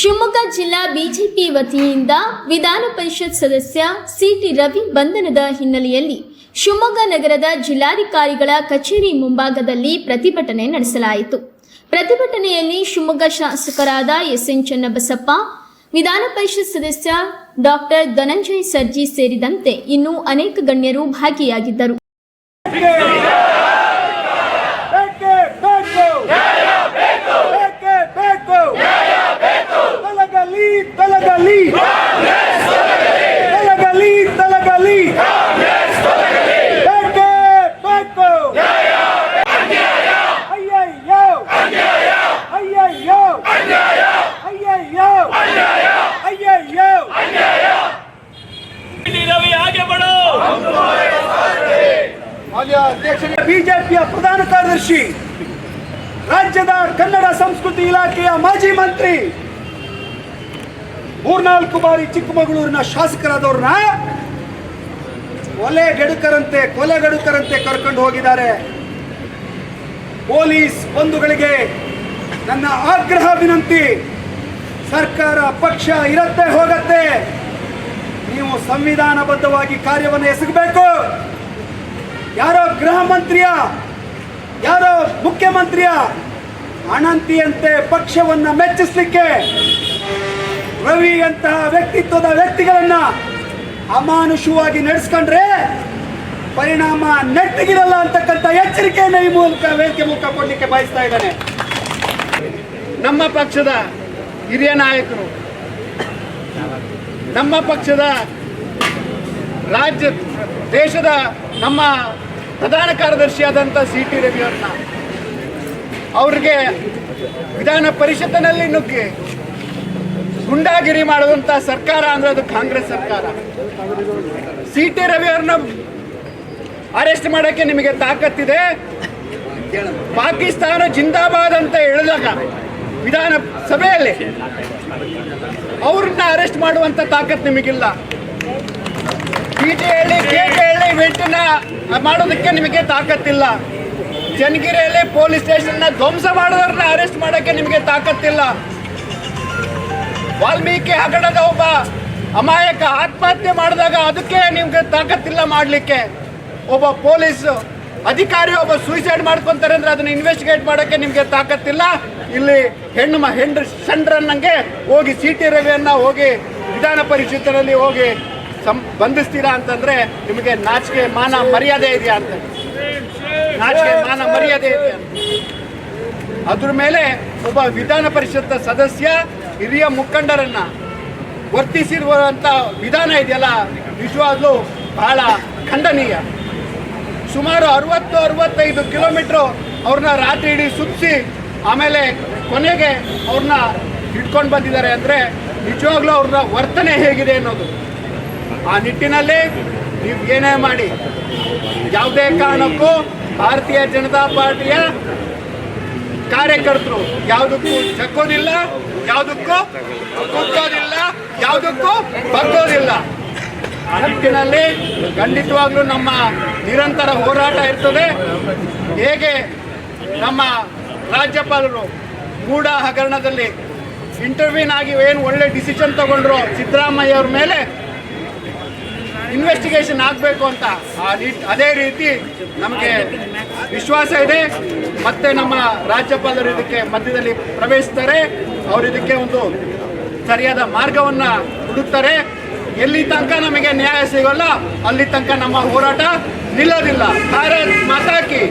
ಶಿವಮೊಗ್ಗ ಜಿಲ್ಲಾ ಬಿಜೆಪಿ ವತಿಯಿಂದ ವಿಧಾನ ಪರಿಷತ್ ಸದಸ್ಯ ಸಿಟಿ ರವಿ ಬಂಧನದ ಹಿನ್ನೆಲೆಯಲ್ಲಿ ಶಿವಮೊಗ್ಗ ನಗರದ ಜಿಲ್ಲಾಧಿಕಾರಿಗಳ ಕಚೇರಿ ಮುಂಭಾಗದಲ್ಲಿ ಪ್ರತಿಭಟನೆ ನಡೆಸಲಾಯಿತು. ಪ್ರತಿಭಟನೆಯಲ್ಲಿ ಶಿವಮೊಗ್ಗ ಶಾಸಕರಾದ ಎಸ್ಎನ್ ಚನ್ನಬಸಪ್ಪ, ವಿಧಾನ ಪರಿಷತ್ ಸದಸ್ಯ ಡಾಕ್ಟರ್ ಧನಂಜಯ್ ಸರ್ಜಿ ಸೇರಿದಂತೆ ಇನ್ನೂ ಅನೇಕ ಗಣ್ಯರು ಭಾಗಿಯಾಗಿದ್ದರು. ಬಿಜೆಪಿಯ ಪ್ರಧಾನ ಕಾರ್ಯದರ್ಶಿ, ರಾಜ್ಯದ ಕನ್ನಡ ಸಂಸ್ಕೃತಿ ಇಲಾಖೆಯ ಮಾಜಿ ಮಂತ್ರಿ, ಮೂರ್ನಾಲ್ಕು ಬಾರಿ ಚಿಕ್ಕಮಗಳೂರಿನ ಶಾಸಕರಾದವ್ರನ್ನ ಕೊಲೆ ಗಡುಕರಂತೆ ಕೊಲೆ ಗಡುಕರಂತೆ ಕರ್ಕೊಂಡು ಹೋಗಿದ್ದಾರೆ. ಪೊಲೀಸ್ ಬಂಧುಗಳಿಗೆ ನನ್ನ ಆಗ್ರಹ ವಿನಂತಿ, ಸರ್ಕಾರ ಪಕ್ಷ ಇರತ್ತೆ ಹೋಗತ್ತೆ, ನೀವು ಸಂವಿಧಾನಬದ್ಧವಾಗಿ ಕಾರ್ಯವನ್ನು ಎಸಗಬೇಕು. ಯಾರೋ ಗೃಹ ಮಂತ್ರಿಯ, ಯಾರೋ ಮುಖ್ಯಮಂತ್ರಿಯ ಅಣಂತಿಯಂತೆ ಪಕ್ಷವನ್ನ ಮೆಚ್ಚಿಸಲಿಕ್ಕೆ ರವಿ ಅಂತಹ ವ್ಯಕ್ತಿತ್ವದ ವ್ಯಕ್ತಿಗಳನ್ನ ಅಮಾನುಷವಾಗಿ ನಡೆಸ್ಕೊಂಡ್ರೆ ಪರಿಣಾಮ ನೆಟ್ಟಿಗಿರಲ್ಲ ಅಂತಕ್ಕಂಥ ಎಚ್ಚರಿಕೆಯನ್ನು ಈ ಮೂಲಕ ವೇದಿಕೆ ಮೂಲಕ ಕೊಡ್ಲಿಕ್ಕೆ ಬಯಸ್ತಾ ಇದ್ದಾನೆ. ನಮ್ಮ ಪಕ್ಷದ ಹಿರಿಯ ನಾಯಕರು, ನಮ್ಮ ಪಕ್ಷದ ರಾಜ್ಯ ದೇಶದ ನಮ್ಮ ಪ್ರಧಾನ ಕಾರ್ಯದರ್ಶಿಯಾದಂಥ ಸಿ ಟಿ ರವಿಯವ್ರನ್ನ ಅವ್ರಿಗೆ ವಿಧಾನ ಪರಿಷತ್ತಿನಲ್ಲಿ ನುಗ್ಗಿ ಗುಂಡಾಗಿರಿ ಮಾಡುವಂಥ ಸರ್ಕಾರ ಅಂದ್ರೆ ಅದು ಕಾಂಗ್ರೆಸ್ ಸರ್ಕಾರ. ಸಿ ಟಿ ರವಿಯವ್ರನ್ನ ಅರೆಸ್ಟ್ ಮಾಡೋಕ್ಕೆ ನಿಮಗೆ ತಾಕತ್ತಿದೆ. ಪಾಕಿಸ್ತಾನ ಜಿಂದಾಬಾದ್ ಅಂತ ಹೇಳಿದಾಗ ವಿಧಾನ ಸಭೆಯಲ್ಲಿ ಅವ್ರನ್ನ ಅರೆಸ್ಟ್ ಮಾಡುವಂಥ ತಾಕತ್ತು ನಿಮಗಿಲ್ಲ. ಟಿ ಹೇಳಿ ಕೆ ಹೇಳಿ ವೆಂಟನ್ನ ಮಾಡೋದಕ್ಕೆ ನಿಮಗೆ ತಾಕತ್ತಿಲ್ಲ. ಚನ್ನಗಿರಿಯಲ್ಲಿ ಪೊಲೀಸ್ ಸ್ಟೇಷನ್ನ ಧ್ವಂಸ ಮಾಡೋದನ್ನ ಅರೆಸ್ಟ್ ಮಾಡೋಕ್ಕೆ ನಿಮಗೆ ತಾಕತ್ತಿಲ್ಲ. ವಾಲ್ಮೀಕಿ ಹಗಡದ ಒಬ್ಬ ಅಮಾಯಕ ಆತ್ಮಹತ್ಯೆ ಮಾಡಿದಾಗ ಅದಕ್ಕೆ ನಿಮ್ಗೆ ತಾಕತ್ತಿಲ್ಲ ಮಾಡಲಿಕ್ಕೆ. ಒಬ್ಬ ಪೊಲೀಸ್ ಅಧಿಕಾರಿ ಒಬ್ಬ ಸೂಸೈಡ್ ಮಾಡ್ಕೊಂತಾರೆ ಅಂದ್ರೆ ಅದನ್ನ ಇನ್ವೆಸ್ಟಿಗೇಟ್ ಮಾಡೋಕ್ಕೆ ನಿಮಗೆ ತಾಕತ್ತಿಲ್ಲ. ಇಲ್ಲಿ ಹೆಣ್ಣು ಹೆಣ್ಣು ಸಂಡ್ರನ್ನಂಗೆ ಹೋಗಿ ಸಿ ಟಿ ರವಿಯನ್ನ ಹೋಗಿ ವಿಧಾನ ಪರಿಷತ್ತಿನಲ್ಲಿ ಹೋಗಿ ಸಂ, ಬಂಧಿಸ್ತೀರಾ ಅಂತಂದ್ರೆ ನಿಮಗೆ ನಾಚಿಕೆ, ಮಾನ ಮರ್ಯಾದೆ ಇದೆಯಾ ಅಂತ. ನಾಚಿಕೆ, ಮಾನ ಮರ್ಯಾದೆ ಇದೆಯಾ ಅದ್ರ ಮೇಲೆ ಒಬ್ಬ ವಿಧಾನ ಪರಿಷತ್ ಸದಸ್ಯ ಹಿರಿಯ ಮುಖಂಡರನ್ನ ವರ್ತಿಸಿರುವಂತ ವಿಧಾನ ಇದೆಯಲ್ಲ, ನಿಜವಾಗ್ಲೂ ಬಹಳ ಖಂಡನೀಯ. ಸುಮಾರು ಅರವತ್ತು, ಅರವತ್ತೈದು ಕಿಲೋಮೀಟ್ರು ಅವ್ರನ್ನ ರಾತ್ರಿ ಇಡೀ ಸುತ್ತಿಸಿ ಆಮೇಲೆ ಕೊನೆಗೆ ಅವ್ರನ್ನ ಹಿಡ್ಕೊಂಡು ಬಂದಿದ್ದಾರೆ ಅಂದರೆ ನಿಜವಾಗ್ಲೂ ಅವ್ರನ್ನ ವರ್ತನೆ ಹೇಗಿದೆ ಅನ್ನೋದು. ಆ ನಿಟ್ಟಿನಲ್ಲಿ ನೀವು ಏನೇ ಮಾಡಿ, ಯಾವುದೇ ಕಾರಣಕ್ಕೂ ಭಾರತೀಯ ಜನತಾ ಪಾರ್ಟಿಯ ಕಾರ್ಯಕರ್ತರು ಯಾವುದಕ್ಕೂ ಚಕ್ಕೋದಿಲ್ಲ ಯಾವುದಕ್ಕೂ ಕುಗ್ಗೋದಿಲ್ಲ, ಯಾವುದಕ್ಕೂ ಬಗ್ಗೋದಿಲ್ಲ ಆ ನಿಟ್ಟಿನಲ್ಲಿ ಖಂಡಿತವಾಗ್ಲೂ ನಮ್ಮ ನಿರಂತರ ಹೋರಾಟ ಇರ್ತದೆ. ಹೇಗೆ ನಮ್ಮ ರಾಜ್ಯಪಾಲರು ಮೂಡ ಹಗರಣದಲ್ಲಿ ಇಂಟರ್ವ್ಯೂನ್ ಆಗಿ ಏನು ಒಳ್ಳೆ ಡಿಸಿಷನ್ ತಗೊಂಡ್ರು ಸಿದ್ದರಾಮಯ್ಯ ಅವ್ರ ಮೇಲೆ ಇನ್ವೆಸ್ಟಿಗೇಷನ್ ಆಗಬೇಕು ಅಂತ. ಅದೇ ರೀತಿ ನಮಗೆ ವಿಶ್ವಾಸ ಇದೆ. ಮತ್ತೆ ನಮ್ಮ ರಾಜ್ಯಪಾಲರು ಇದಕ್ಕೆ ಮಧ್ಯದಲ್ಲಿ ಪ್ರವೇಶಿಸ್ತಾರೆ. ಅವರು ಇದಕ್ಕೆ ಒಂದು ಸರಿಯಾದ ಮಾರ್ಗವನ್ನು ಹುಡುಕ್ತಾರೆ. ಎಲ್ಲಿ ತನಕ ನಮಗೆ ನ್ಯಾಯ ಸಿಗೋಲ್ಲ, ಅಲ್ಲಿ ತನಕ ನಮ್ಮ ಹೋರಾಟ ನಿಲ್ಲೋದಿಲ್ಲ. ಭಾರತ್ ಮಾತಾ ಕಿ